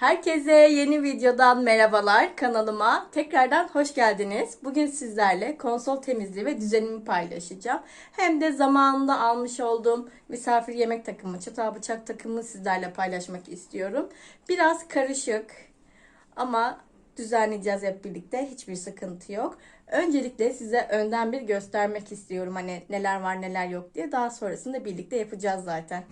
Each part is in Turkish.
Herkese yeni videodan merhabalar kanalıma. Tekrardan hoş geldiniz. Bugün sizlerle konsol temizliği ve düzenimi paylaşacağım. Hem de zamanında almış olduğum misafir yemek takımı, çatal bıçak takımını sizlerle paylaşmak istiyorum. Biraz karışık ama düzenleyeceğiz hep birlikte. Hiçbir sıkıntı yok. Öncelikle size önden bir göstermek istiyorum. Hani neler var neler yok diye. Daha sonrasında birlikte yapacağız zaten.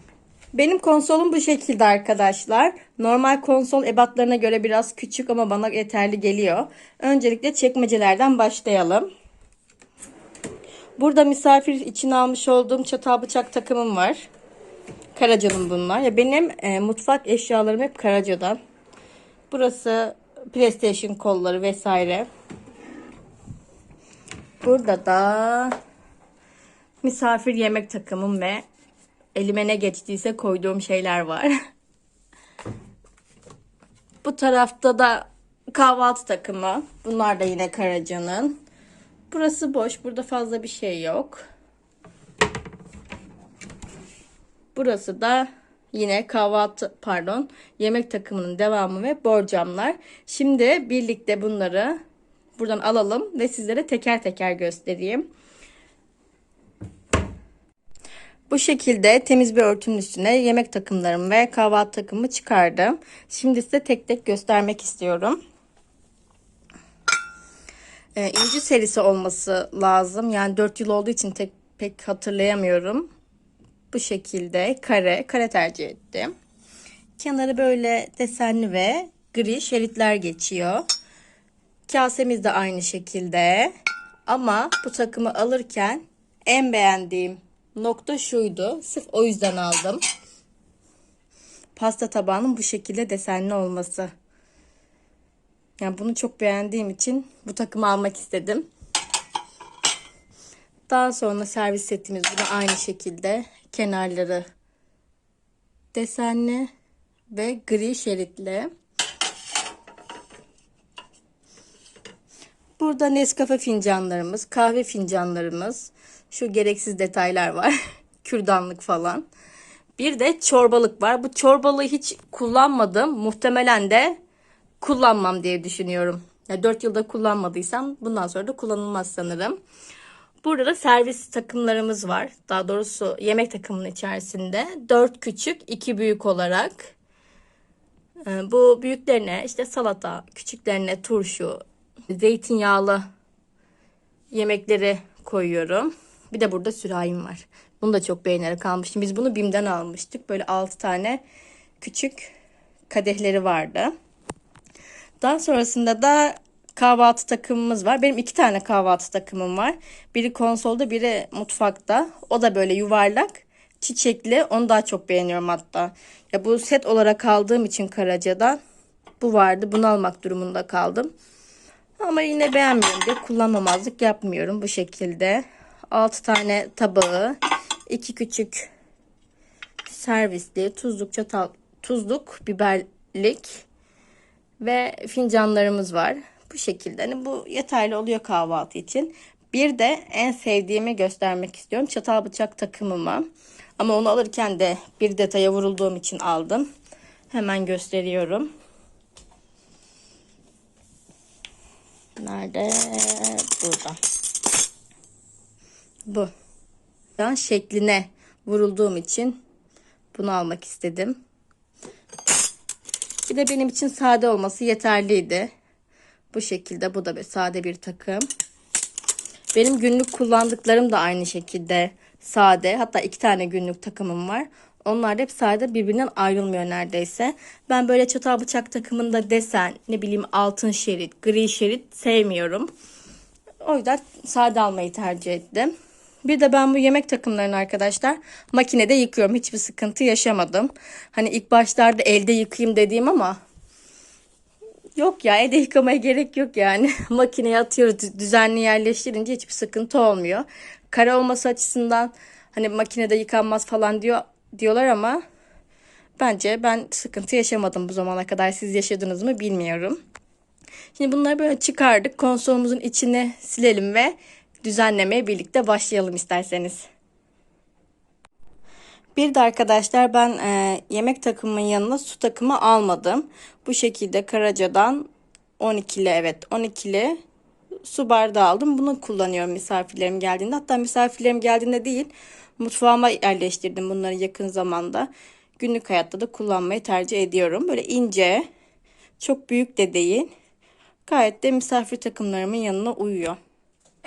Benim konsolum bu şekilde arkadaşlar. Normal konsol ebatlarına göre biraz küçük ama bana yeterli geliyor. Öncelikle çekmecelerden başlayalım. Burada misafir için almış olduğum çatal bıçak takımım var. Karaca'nın bunlar. Ya benim e, mutfak eşyalarım hep Karaca'dan. Burası PlayStation kolları vesaire. Burada da misafir yemek takımım ve elime ne geçtiyse koyduğum şeyler var. Bu tarafta da kahvaltı takımı. Bunlar da yine Karaca'nın. Burası boş. Burada fazla bir şey yok. Burası da yine kahvaltı pardon yemek takımının devamı ve borcamlar. Şimdi birlikte bunları buradan alalım ve sizlere teker teker göstereyim. Bu şekilde temiz bir örtünün üstüne yemek takımlarım ve kahvaltı takımı çıkardım. Şimdi size tek tek göstermek istiyorum. Ee, inci serisi olması lazım. Yani 4 yıl olduğu için tek pek hatırlayamıyorum. Bu şekilde kare, kare tercih ettim. Kenarı böyle desenli ve gri şeritler geçiyor. Kasemiz de aynı şekilde. Ama bu takımı alırken en beğendiğim nokta şuydu. Sırf o yüzden aldım. Pasta tabağının bu şekilde desenli olması. Yani bunu çok beğendiğim için bu takımı almak istedim. Daha sonra servis setimiz bunu aynı şekilde kenarları desenli ve gri şeritli. Burada Nescafe fincanlarımız, kahve fincanlarımız, şu gereksiz detaylar var. Kürdanlık falan. Bir de çorbalık var. Bu çorbalığı hiç kullanmadım. Muhtemelen de kullanmam diye düşünüyorum. Ya 4 yılda kullanmadıysam bundan sonra da kullanılmaz sanırım. Burada da servis takımlarımız var. Daha doğrusu yemek takımının içerisinde. 4 küçük, 2 büyük olarak. Ee, Bu büyüklerine işte salata, küçüklerine turşu, zeytinyağlı yemekleri koyuyorum. Bir de burada sürahim var. Bunu da çok beğenerek almıştım. Biz bunu BİM'den almıştık. Böyle 6 tane küçük kadehleri vardı. Daha sonrasında da kahvaltı takımımız var. Benim iki tane kahvaltı takımım var. Biri konsolda, biri mutfakta. O da böyle yuvarlak, çiçekli. Onu daha çok beğeniyorum hatta. Ya bu set olarak aldığım için Karaca'dan bu vardı. Bunu almak durumunda kaldım. Ama yine beğenmiyorum diye kullanmamazlık yapmıyorum bu şekilde. 6 tane tabağı, 2 küçük servisli, tuzluk çatal, tuzluk, biberlik ve fincanlarımız var. Bu şekilde. Hani bu yeterli oluyor kahvaltı için. Bir de en sevdiğimi göstermek istiyorum. Çatal bıçak takımımı. Ama onu alırken de bir detaya vurulduğum için aldım. Hemen gösteriyorum. Nerede? Burada. Bu. Ben şekline vurulduğum için bunu almak istedim. Bir de benim için sade olması yeterliydi. Bu şekilde bu da bir sade bir takım. Benim günlük kullandıklarım da aynı şekilde sade. Hatta iki tane günlük takımım var. Onlar da hep sade birbirinden ayrılmıyor neredeyse. Ben böyle çatal bıçak takımında desen, ne bileyim altın şerit, gri şerit sevmiyorum. O yüzden sade almayı tercih ettim. Bir de ben bu yemek takımlarını arkadaşlar makinede yıkıyorum. Hiçbir sıkıntı yaşamadım. Hani ilk başlarda elde yıkayayım dediğim ama yok ya elde yıkamaya gerek yok yani. Makineye atıyoruz düzenli yerleştirince hiçbir sıkıntı olmuyor. Kara olması açısından hani makinede yıkanmaz falan diyor diyorlar ama bence ben sıkıntı yaşamadım bu zamana kadar. Siz yaşadınız mı bilmiyorum. Şimdi bunları böyle çıkardık. Konsolumuzun içini silelim ve düzenlemeye birlikte başlayalım isterseniz. Bir de arkadaşlar ben e, yemek takımının yanına su takımı almadım. Bu şekilde Karaca'dan 12'li evet 12'li su bardağı aldım. Bunu kullanıyorum misafirlerim geldiğinde. Hatta misafirlerim geldiğinde değil mutfağıma yerleştirdim bunları yakın zamanda. Günlük hayatta da kullanmayı tercih ediyorum. Böyle ince, çok büyük de değil. Gayet de misafir takımlarımın yanına uyuyor.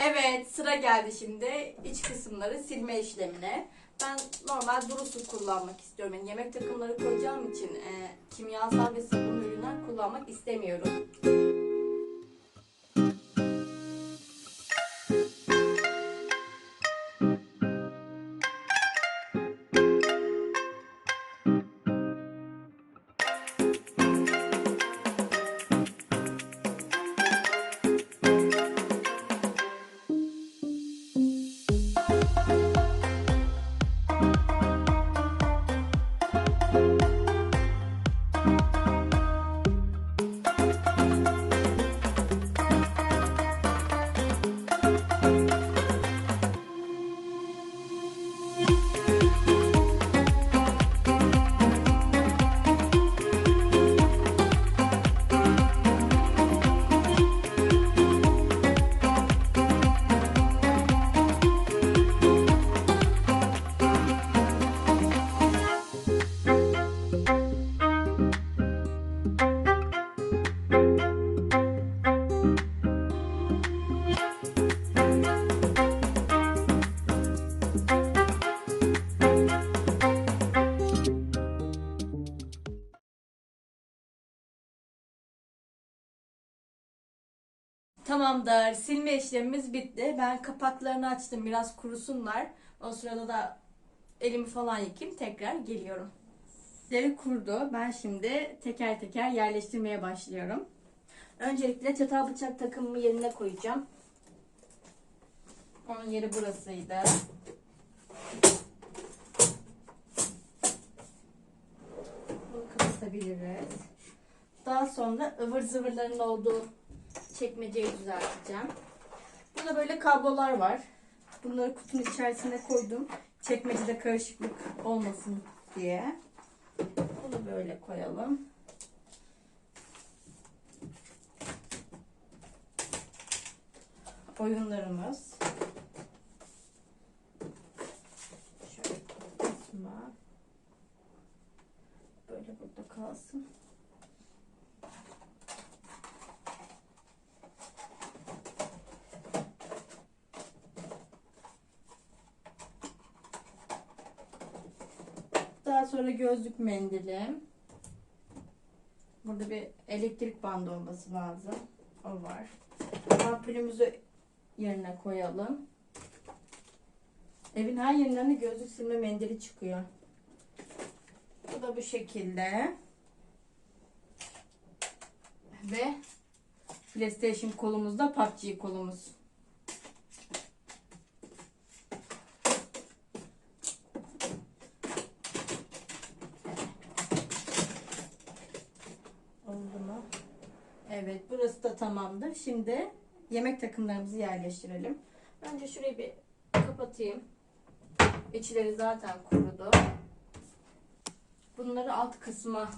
Evet sıra geldi şimdi iç kısımları silme işlemine. Ben normal duru su kullanmak istiyorum. Yani yemek takımları koyacağım için e, kimyasal ve sabun ürünler kullanmak istemiyorum. Tamamdır. Silme işlemimiz bitti. Ben kapaklarını açtım. Biraz kurusunlar. O sırada da elimi falan yıkayayım. Tekrar geliyorum. Deri kurudu. Ben şimdi teker teker yerleştirmeye başlıyorum. Öncelikle çatal bıçak takımımı yerine koyacağım. Onun yeri burasıydı. Bunu kapatabiliriz. Daha sonra ıvır zıvırların olduğu çekmeceyi düzelteceğim. Burada böyle kablolar var. Bunları kutunun içerisine koydum. Çekmecede karışıklık olmasın diye. Bunu böyle koyalım. Oyunlarımız. Şöyle. Böyle burada kalsın. Daha sonra gözlük mendilim. Burada bir elektrik bandı olması lazım. O var. Ampulümüzü yerine koyalım. Evin her yerinden de gözlük silme mendili çıkıyor. Bu da bu şekilde. Ve PlayStation kolumuzda PUBG kolumuz. Oldu mu? Evet burası da tamamdır. Şimdi yemek takımlarımızı yerleştirelim. Önce şurayı bir kapatayım. İçleri zaten kurudu. Bunları alt kısma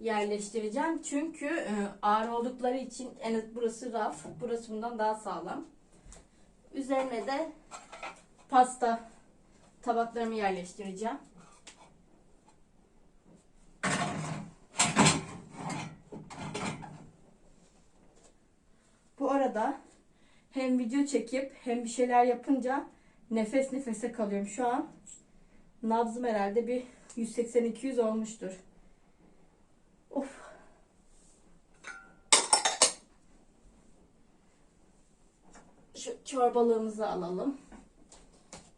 yerleştireceğim. Çünkü e, ağır oldukları için en az burası raf. Burası bundan daha sağlam. Üzerine de pasta tabaklarımı yerleştireceğim. Arada hem video çekip hem bir şeyler yapınca nefes nefese kalıyorum. Şu an nabzım herhalde bir 180-200 olmuştur. Of. Şu çorbalığımızı alalım.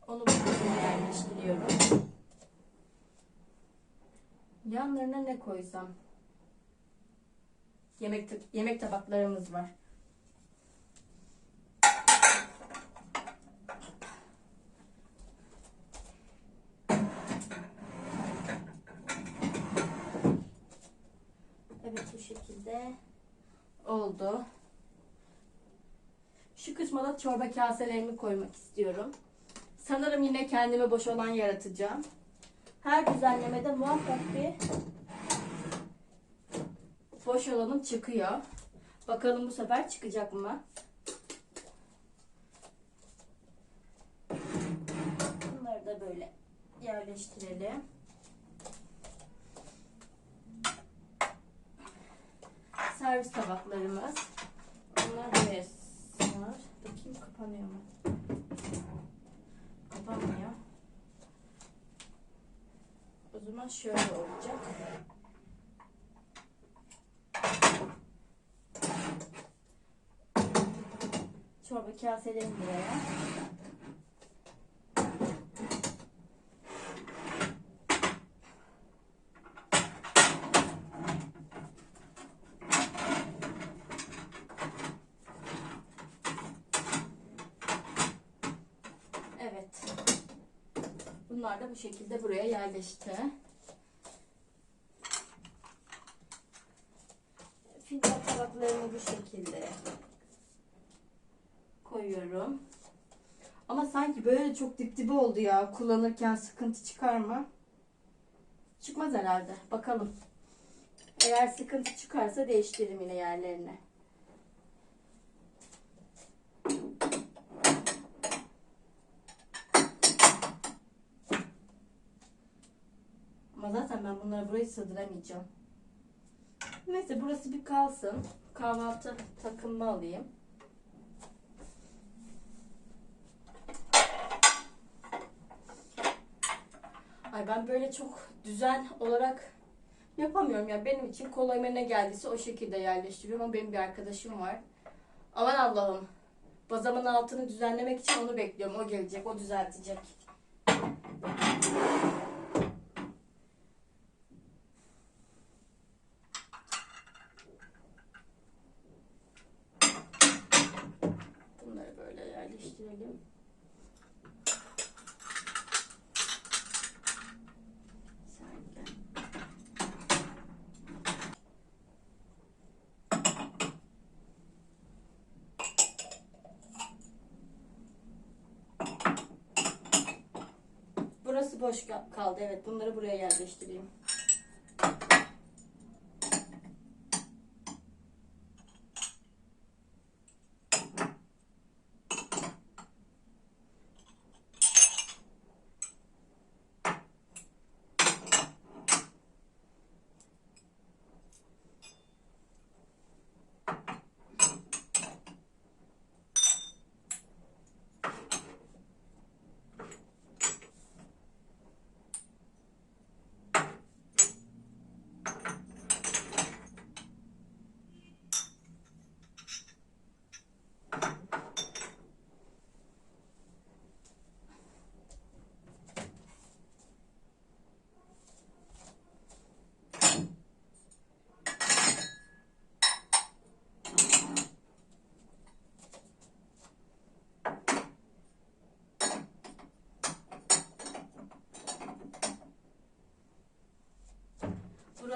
Onu buraya yerleştiriyorum. Yanlarına ne koysam? Yemek yemek tabaklarımız var. Evet bu şekilde oldu. Şu kısma da çorba kaselerimi koymak istiyorum. Sanırım yine kendime boş alan yaratacağım. Her düzenlemede muhakkak bir boş alanım çıkıyor. Bakalım bu sefer çıkacak mı? Bunları da böyle yerleştirelim. Servis tabaklarımız. Bunlar buraya sığar. Bakayım kapanıyor mu? Kapanmıyor. O zaman şöyle olacak. Çorba kaselerim buraya. Evet. Bunlar da bu şekilde buraya yerleşti. Fincan tabaklarını bu şekilde koyuyorum. Ama sanki böyle çok dip dibe oldu ya. Kullanırken sıkıntı çıkar mı? Çıkmaz herhalde. Bakalım. Eğer sıkıntı çıkarsa değiştiririm yine yerlerini. Ben buraya sığdıramayacağım. Neyse burası bir kalsın. Kahvaltı takımımı alayım. Ay ben böyle çok düzen olarak yapamıyorum ya. Benim için kolayıma ne geldiyse o şekilde yerleştiriyorum. Ama benim bir arkadaşım var. Aman Allah'ım. Bazamın altını düzenlemek için onu bekliyorum. O gelecek, o düzeltecek. Bunları böyle yerleştirelim. Sen gel. Burası boş ka- kaldı. Evet, bunları buraya yerleştireyim.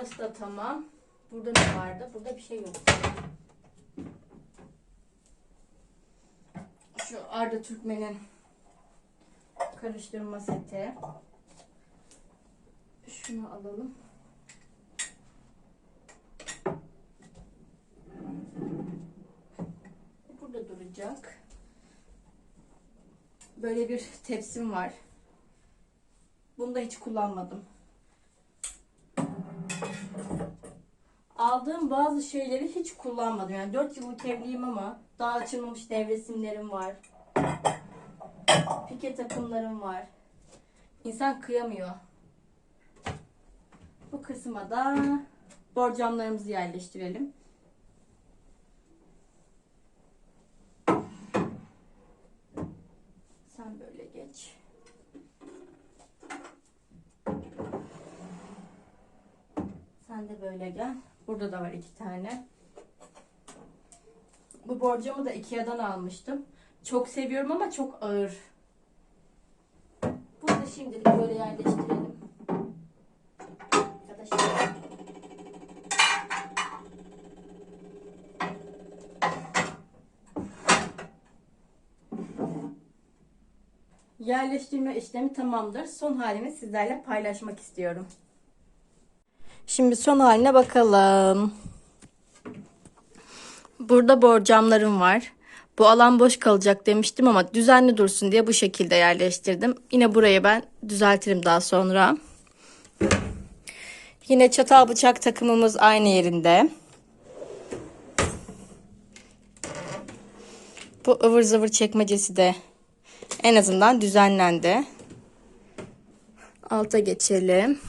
Burası da tamam. Burada ne vardı? Burada bir şey yok. Şu Arda Türkmen'in karıştırma seti. Şunu alalım. Burada duracak. Böyle bir tepsim var. Bunu da hiç kullanmadım. Aldığım bazı şeyleri hiç kullanmadım. Yani 4 yıllık evliyim ama daha açılmamış nevresimlerim var. Pike takımlarım var. İnsan kıyamıyor. Bu kısma da borcamlarımızı yerleştirelim. Sen böyle geç. Sen de böyle gel. Burada da var iki tane. Bu borcamı da Ikea'dan almıştım. Çok seviyorum ama çok ağır. Bunu da şimdilik böyle yerleştirelim. Arkadaşlar. Yerleştirme işlemi tamamdır. Son halini sizlerle paylaşmak istiyorum. Şimdi son haline bakalım. Burada borcamlarım var. Bu alan boş kalacak demiştim ama düzenli dursun diye bu şekilde yerleştirdim. Yine burayı ben düzeltirim daha sonra. Yine çatal bıçak takımımız aynı yerinde. Bu ıvır zıvır çekmecesi de en azından düzenlendi. Alta geçelim.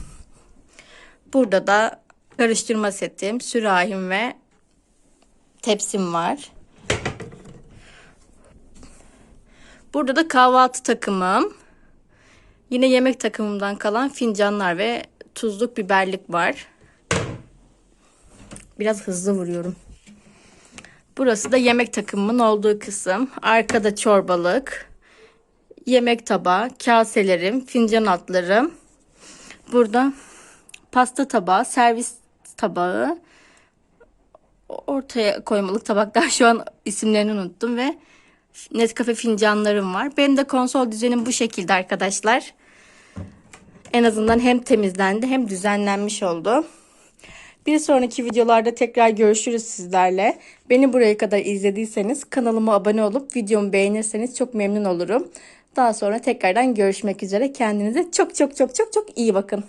Burada da karıştırma setim, sürahim ve tepsim var. Burada da kahvaltı takımım. Yine yemek takımımdan kalan fincanlar ve tuzluk biberlik var. Biraz hızlı vuruyorum. Burası da yemek takımımın olduğu kısım. Arkada çorbalık, yemek tabağı, kaselerim, fincan altlarım. Burada pasta tabağı, servis tabağı, ortaya koymalık tabaklar şu an isimlerini unuttum ve Nescafe fincanlarım var. Benim de konsol düzenim bu şekilde arkadaşlar. En azından hem temizlendi hem düzenlenmiş oldu. Bir sonraki videolarda tekrar görüşürüz sizlerle. Beni buraya kadar izlediyseniz kanalıma abone olup videomu beğenirseniz çok memnun olurum. Daha sonra tekrardan görüşmek üzere. Kendinize çok çok çok çok çok iyi bakın.